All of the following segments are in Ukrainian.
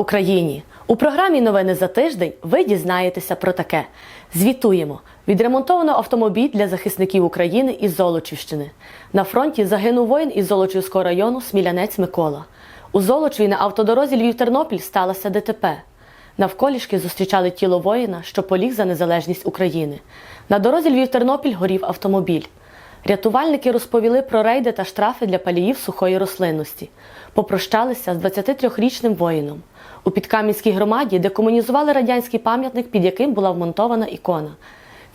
Україні! У програмі Новини за тиждень ви дізнаєтеся про таке. Звітуємо. Відремонтовано автомобіль для захисників України із Золочівщини. На фронті загинув воїн із Золочівського району Смілянець Микола. У Золочеві на автодорозі Львів-Тернопіль сталося ДТП. Навколішки зустрічали тіло воїна, що поліг за незалежність України. На дорозі Львів-Тернопіль горів автомобіль. Рятувальники розповіли про рейди та штрафи для паліїв сухої рослинності. Попрощалися з 23-річним воїном. У Підкам'янській громаді декомунізували радянський пам'ятник, під яким була вмонтована ікона.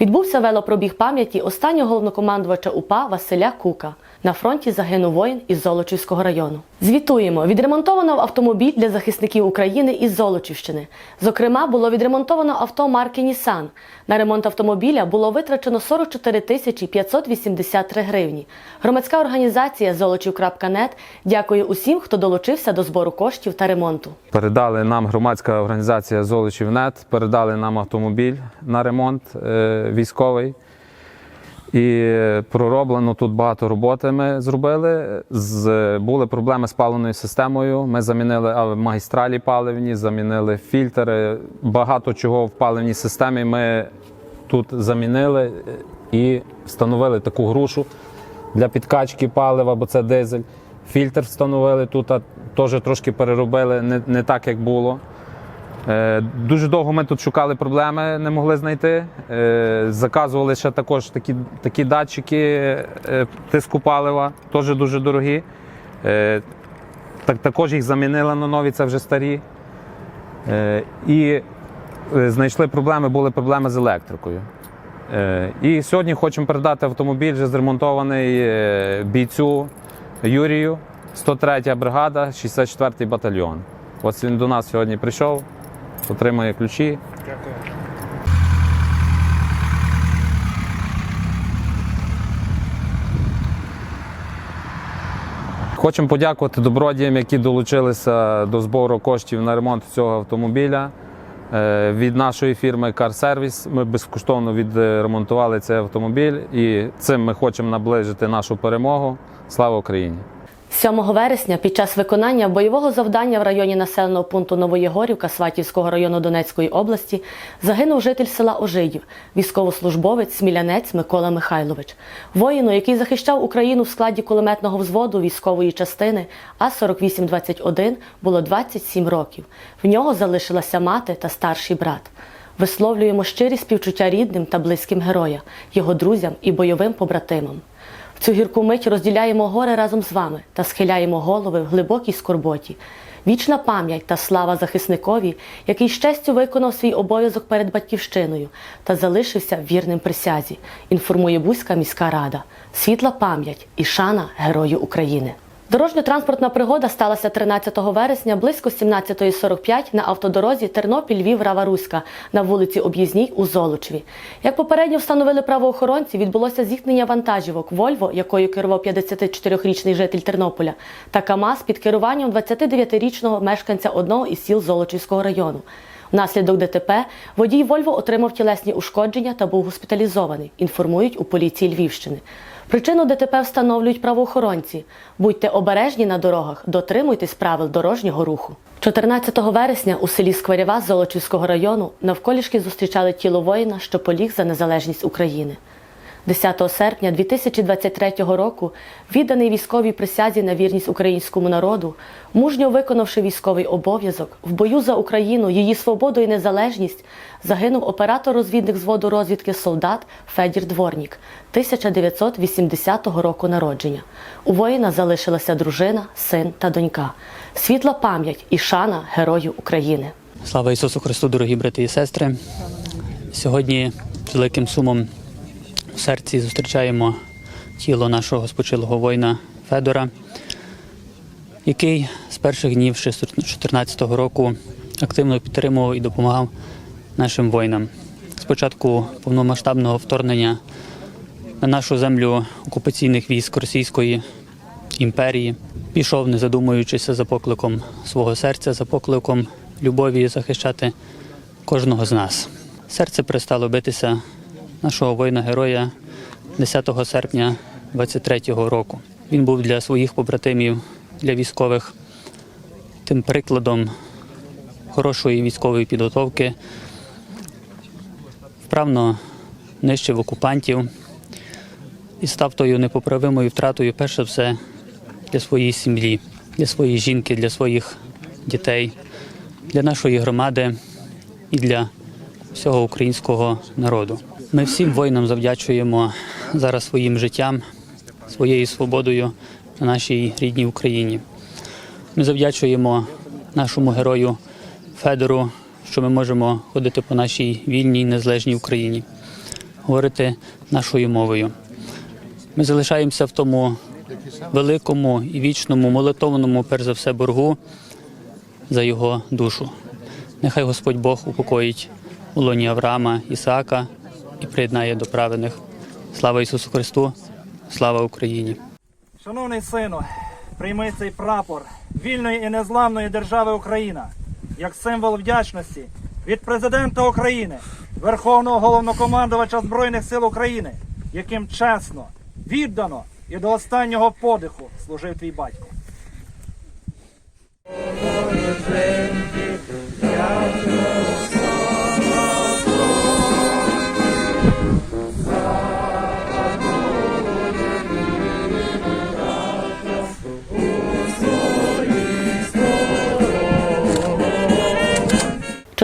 Відбувся велопробіг пам'яті останнього головнокомандувача УПА Василя Кука. На фронті загинув воїн із Золочівського району. Звітуємо, відремонтовано автомобіль для захисників України із Золочівщини. Зокрема, було відремонтовано авто марки Нісан. На ремонт автомобіля було витрачено 44 тисячі 583 гривні. Громадська організація Золочів.нет дякує усім, хто долучився до збору коштів та ремонту. Передали нам громадська організація Золочівнет, передали нам автомобіль на ремонт е, військовий. І пророблено тут багато роботи ми зробили. З, були проблеми з паливною системою. Ми замінили магістралі паливні, замінили фільтри. Багато чого в паливній системі ми тут замінили і встановили таку грушу для підкачки палива, бо це дизель. Фільтр встановили тут, а теж трошки переробили, не, не так, як було. Е, Дуже довго ми тут шукали проблеми, не могли знайти. Е, Заказували ще також такі, такі датчики е, тиску палива, теж дуже дорогі. Так, також їх замінили на нові, це вже старі. І знайшли проблеми, були проблеми з електрикою. І сьогодні хочемо передати автомобіль, вже зремонтований бійцю Юрію, 103 бригада, 64 й батальйон. Ось він до нас сьогодні прийшов, отримує ключі. Дякую. Хочемо подякувати добродіям, які долучилися до збору коштів на ремонт цього автомобіля. Е, Від нашої фірми Car Service ми безкоштовно відремонтували цей автомобіль і цим ми хочемо наближити нашу перемогу. Слава Україні! 7 вересня під час виконання бойового завдання в районі населеного пункту Новоєгорівка Сватівського району Донецької області загинув житель села Ожидів, військовослужбовець Смілянець Микола Михайлович. Воїну, який захищав Україну в складі кулеметного взводу військової частини А-4821, було 27 років. В нього залишилася мати та старший брат. Висловлюємо щирі співчуття рідним та близьким героя, його друзям і бойовим побратимам. В цю гірку мить розділяємо горе разом з вами та схиляємо голови в глибокій скорботі. Вічна пам'ять та слава захисникові, який щастю виконав свій обов'язок перед батьківщиною та залишився вірним присязі, інформує Бузька міська рада. Світла пам'ять і шана Герою України. Дорожньо-транспортна пригода сталася 13 вересня близько 17.45 на автодорозі Тернопіль-Львів-Рава-Руська на вулиці Об'їзній у Золочеві. Як попередньо встановили правоохоронці, відбулося зіткнення вантажівок Вольво, якою керував 54-річний житель Тернополя, та КАМАЗ під керуванням 29-річного мешканця одного із сіл Золочівського району. Внаслідок ДТП водій Вольво отримав тілесні ушкодження та був госпіталізований, інформують у поліції Львівщини. Причину ДТП встановлюють правоохоронці. Будьте обережні на дорогах, дотримуйтесь правил дорожнього руху. 14 вересня у селі Скварєва Золочівського району навколішки зустрічали тіло воїна, що поліг за незалежність України. 10 серпня 2023 року, відданий військовій присязі на вірність українському народу, мужньо виконавши військовий обов'язок, в бою за Україну, її свободу і незалежність, загинув оператор-розвідник зводу розвідки солдат Федір Дворнік 1980 року народження. У воїна залишилася дружина, син та донька. Світла пам'ять і шана Герою України. Слава Ісусу Христу, дорогі брати і сестри. Сьогодні великим сумом в серці зустрічаємо тіло нашого спочилого воїна Федора, який з перших днів 2014 року активно підтримував і допомагав нашим воїнам. Спочатку повномасштабного вторгнення на нашу землю окупаційних військ Російської імперії пішов, не задумуючися за покликом свого серця, за покликом любові захищати кожного з нас. Серце перестало битися нашого воїна-героя 10 серпня 23-го року. Він був для своїх побратимів, для військових тим прикладом хорошої військової підготовки, вправно нищив окупантів і став тою непоправимою втратою, перш за все, для своєї сім'ї, для своєї жінки, для своїх дітей, для нашої громади і для всього українського народу. Ми всім воїнам завдячуємо зараз своїм життям, своєю свободою на нашій рідній Україні. Ми завдячуємо нашому герою Федору, що ми можемо ходити по нашій вільній незалежній Україні, говорити нашою мовою. Ми залишаємося в тому великому і вічному молитовному, перш за все, боргу за його душу. Нехай Господь Бог упокоїть у лоні Авраама, Ісаака і приєднає до праведних. Слава Ісусу Христу! Слава Україні! Шановний сину, прийми цей прапор вільної і незламної держави Україна як символ вдячності від президента України, Верховного головнокомандувача Збройних сил України, яким чесно, віддано і до останнього подиху служив твій батько. –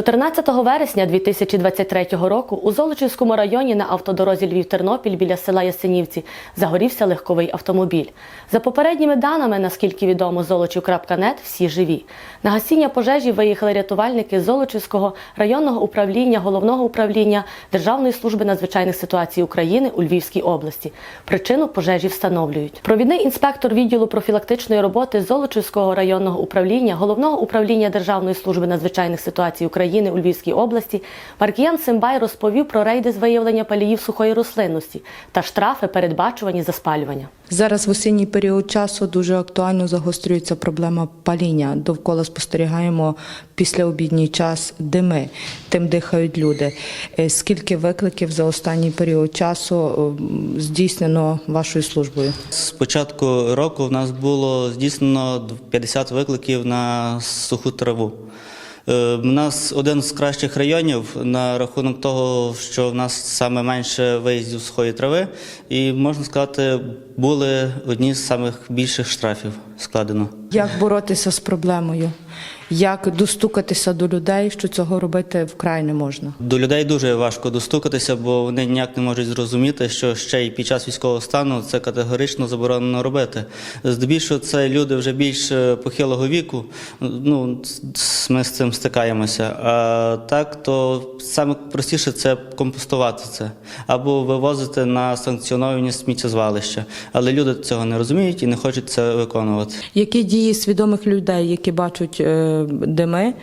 14 вересня 2023 року у Золочівському районі на автодорозі Львів-Тернопіль біля села Ясенівці загорівся легковий автомобіль. За попередніми даними, наскільки відомо Золочів.нет, всі живі. На гасіння пожежі виїхали рятувальники Золочівського районного управління Головного управління Державної служби надзвичайних ситуацій України у Львівській області. Причину пожежі встановлюють. Провідний інспектор відділу профілактичної роботи Золочівського районного управління Головного управління Державної служби надзвичайних ситуацій України у Львівській області Маркіян Симбай розповів про рейди з виявлення паліїв сухої рослинності та штрафи, передбачувані за спалювання. Зараз в осінній період часу дуже актуально загострюється проблема паління. Довкола спостерігаємо післяобідній час дими, тим дихають люди. Е, Скільки викликів за останній період часу е, здійснено вашою службою? З початку року в нас було здійснено 50 викликів на суху траву. Е, У нас один з кращих районів на рахунок того, що в нас саме менше виїздів сухої трави, і можна сказати, були одні з самих більших штрафів складено. Як боротися з проблемою? Як достукатися до людей, що цього робити вкрай не можна? До людей дуже важко достукатися, бо вони ніяк не можуть зрозуміти, що ще й під час військового стану це категорично заборонено робити. Здебільшого це люди вже більш е, похилого віку. Ну ми з цим стикаємося. А так, то саме простіше це компостувати це або вивозити на санкціоновані сміттєзвалища. Але люди цього не розуміють і не хочуть це виконувати. Які дії свідомих людей, які бачать е, дими,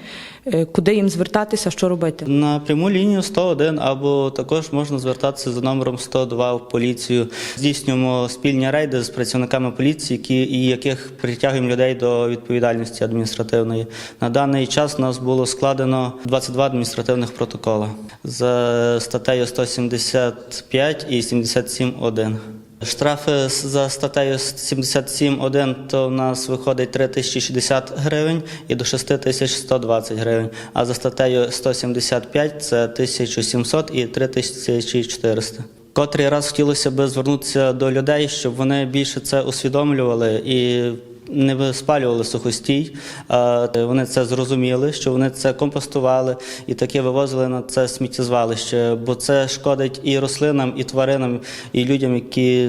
е, куди їм звертатися, що робити? На пряму лінію 101 або також можна звертатися за номером 102 в поліцію. Здійснюємо спільні рейди з працівниками поліції, які і яких притягуємо людей до відповідальності адміністративної. На даний час у нас було складено 22 адміністративних протоколи за статтею 175 і 77.1. Штрафи за статтею 77.1 то в нас виходить 3060 гривень і до 6120 гривень. А за статтею 175 це 1700 і 3400. Котрий раз хотілося б звернутися до людей, щоб вони більше це усвідомлювали і не спалювали сухостій. а Вони це зрозуміли, що вони це компостували і таке вивозили на це сміттєзвалище, бо це шкодить і рослинам, і тваринам, і людям, які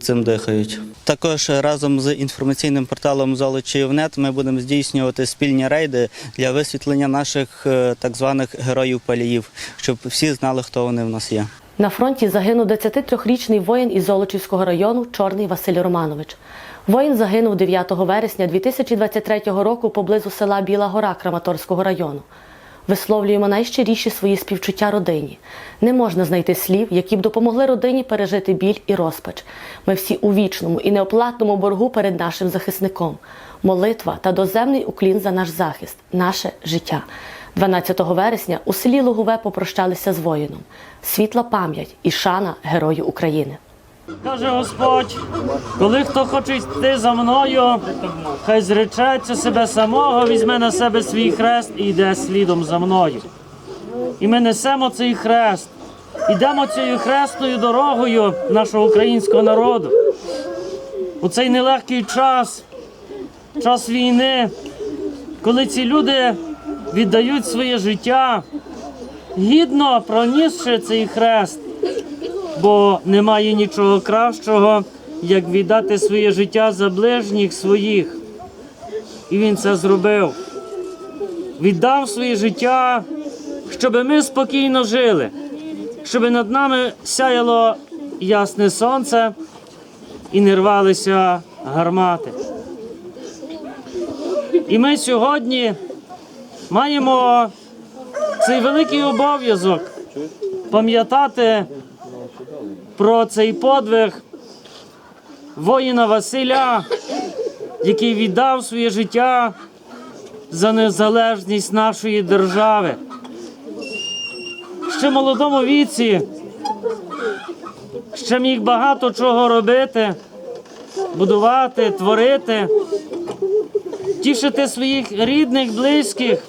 цим дихають. Також разом з інформаційним порталом Золочівнет ми будемо здійснювати спільні рейди для висвітлення наших е, так званих героїв-паліїв, щоб всі знали, хто вони в нас є. На фронті загинув 23-річний воїн із Золочівського району Чорний Василь Романович. Воїн загинув 9 вересня 2023 року поблизу села Біла Гора Краматорського району. Висловлюємо найщиріші свої співчуття родині. Не можна знайти слів, які б допомогли родині пережити біль і розпач. Ми всі у вічному і неоплатному боргу перед нашим захисником. Молитва та доземний уклін за наш захист, наше життя. 12 вересня у селі Лугове попрощалися з воїном. Світла пам'ять і шана Герою України. Каже Господь, коли хто хоче йти за мною, хай зречеться себе самого, візьме на себе свій хрест і йде слідом за мною. І ми несемо цей хрест, йдемо цією хресною дорогою нашого українського народу. У цей нелегкий час, час війни, коли ці люди віддають своє життя, гідно пронісши цей хрест бо немає нічого кращого, як віддати своє життя за ближніх своїх. І він це зробив. Віддав своє життя, щоб ми спокійно жили, щоб над нами сяяло ясне сонце і не рвалися гармати. І ми сьогодні маємо цей великий обов'язок пам'ятати про цей подвиг воїна Василя, який віддав своє життя за незалежність нашої держави. Ще в молодому віці ще міг багато чого робити, будувати, творити, тішити своїх рідних, близьких,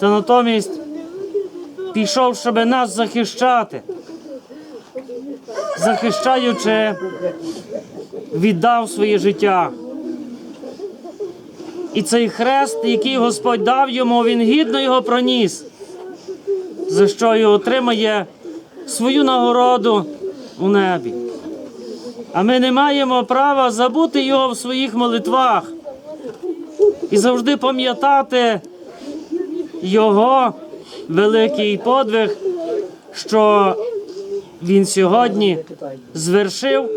та натомість пішов, щоб нас захищати захищаючи, віддав своє життя. І цей хрест, який Господь дав йому, він гідно його проніс, за що й отримає свою нагороду у небі. А ми не маємо права забути його в своїх молитвах і завжди пам'ятати його великий подвиг, що він сьогодні звершив,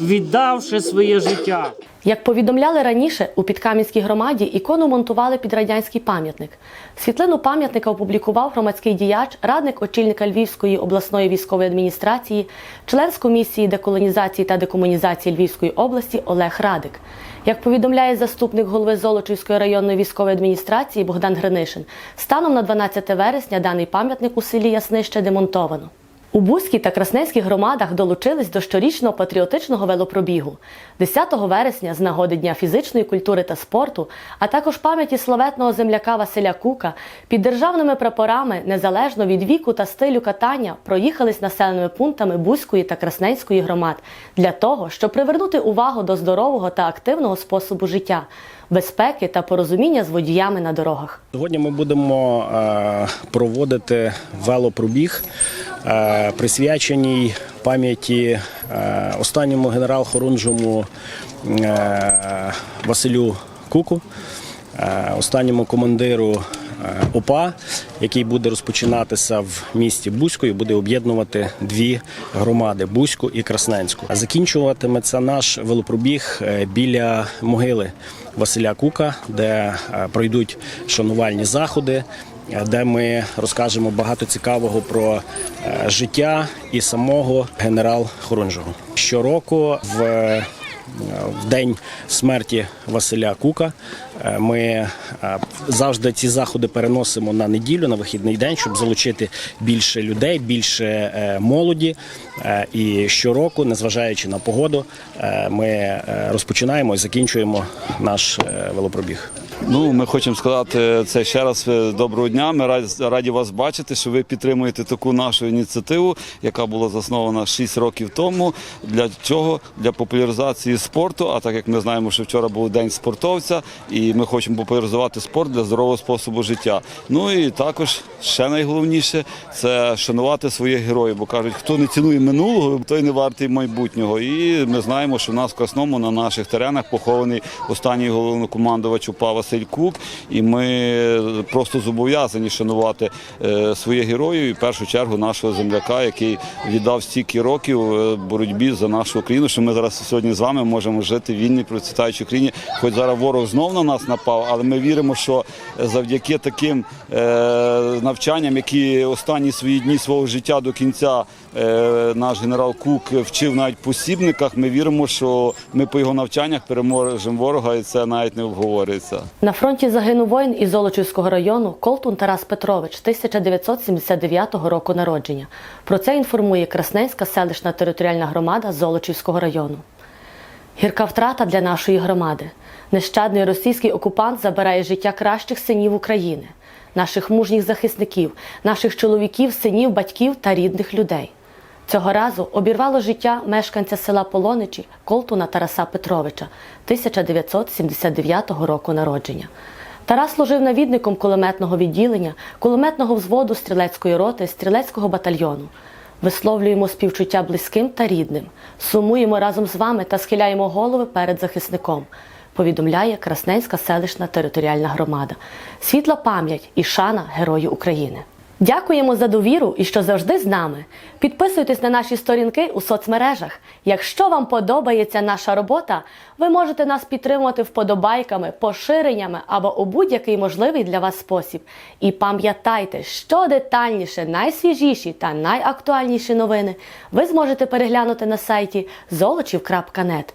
віддавши своє життя. Як повідомляли раніше, у Підкам'янській громаді ікону монтували під радянський пам'ятник. Світлину пам'ятника опублікував громадський діяч, радник очільника Львівської обласної військової адміністрації, член з комісії деколонізації та декомунізації Львівської області Олег Радик. Як повідомляє заступник голови Золочівської районної військової адміністрації Богдан Гринишин, станом на 12 вересня даний пам'ятник у селі Яснище демонтовано. У Бузькій та Красненській громадах долучились до щорічного патріотичного велопробігу. 10 вересня з нагоди Дня фізичної культури та спорту, а також пам'яті славетного земляка Василя Кука, під державними прапорами, незалежно від віку та стилю катання, проїхались населеними пунктами Бузької та Красненської громад для того, щоб привернути увагу до здорового та активного способу життя, безпеки та порозуміння з водіями на дорогах. Сьогодні ми будемо е, проводити велопробіг, присвячений присвяченій пам'яті е, останньому генерал-хорунжому е, Василю Куку, е, останньому командиру е, ОПА, який буде розпочинатися в місті Бузько і буде об'єднувати дві громади Бузьку і Красненську. Закінчуватиметься наш велопробіг е, біля могили Василя Кука, де е, пройдуть шанувальні заходи. е, Де ми розкажемо багато цікавого про е, життя і самого генерал Хорунжого. Щороку в е, в день смерті Василя Кука е, ми е, завжди ці заходи переносимо на неділю, на вихідний день, щоб залучити більше людей, більше е, молоді. І щороку, незважаючи на погоду, ми розпочинаємо і закінчуємо наш велопробіг. Ну, ми хочемо сказати це ще раз е, доброго дня. Ми раді, вас бачити, що ви підтримуєте таку нашу ініціативу, яка була заснована 6 років тому. Для чого? Для популяризації спорту. А так як ми знаємо, що вчора був день спортовця, і ми хочемо популяризувати спорт для здорового способу життя. Ну і також ще найголовніше це шанувати своїх героїв, бо кажуть, хто не цінує минулого, той не вартий майбутнього. І ми знаємо, що в нас в Красному на наших теренах похований останній головнокомандувач УПА Василь Кук, і ми просто зобов'язані шанувати е, своїх героїв і в першу чергу нашого земляка, який віддав стільки років е, боротьбі за нашу країну, що ми зараз сьогодні з вами можемо жити в вільній процвітаючій країні. Хоч зараз ворог знов на нас напав, але ми віримо, що завдяки таким е, навчанням, які останні свої дні свого життя до кінця е, наш генерал Кук вчив навіть посібниках. Ми віримо, що ми по його навчаннях переможемо ворога, і це навіть не обговорюється. На фронті загинув воїн із Золочівського району Колтун Тарас Петрович 1979 року народження. Про це інформує Красненська селищна територіальна громада Золочівського району. Гірка втрата для нашої громади. Нещадний російський окупант забирає життя кращих синів України, наших мужніх захисників, наших чоловіків, синів, батьків та рідних людей. Цього разу обірвало життя мешканця села Полоничі Колтуна Тараса Петровича 1979 року народження. Тарас служив навідником кулеметного відділення, кулеметного взводу стрілецької роти, стрілецького батальйону. Висловлюємо співчуття близьким та рідним, сумуємо разом з вами та схиляємо голови перед захисником. Повідомляє Красненська селищна територіальна громада. Світла пам'ять і шана Герою України. Дякуємо за довіру і що завжди з нами. Підписуйтесь на наші сторінки у соцмережах. Якщо вам подобається наша робота, ви можете нас підтримувати вподобайками, поширеннями або у будь-який можливий для вас спосіб. І пам'ятайте, що детальніше, найсвіжіші та найактуальніші новини ви зможете переглянути на сайті золочів.нет.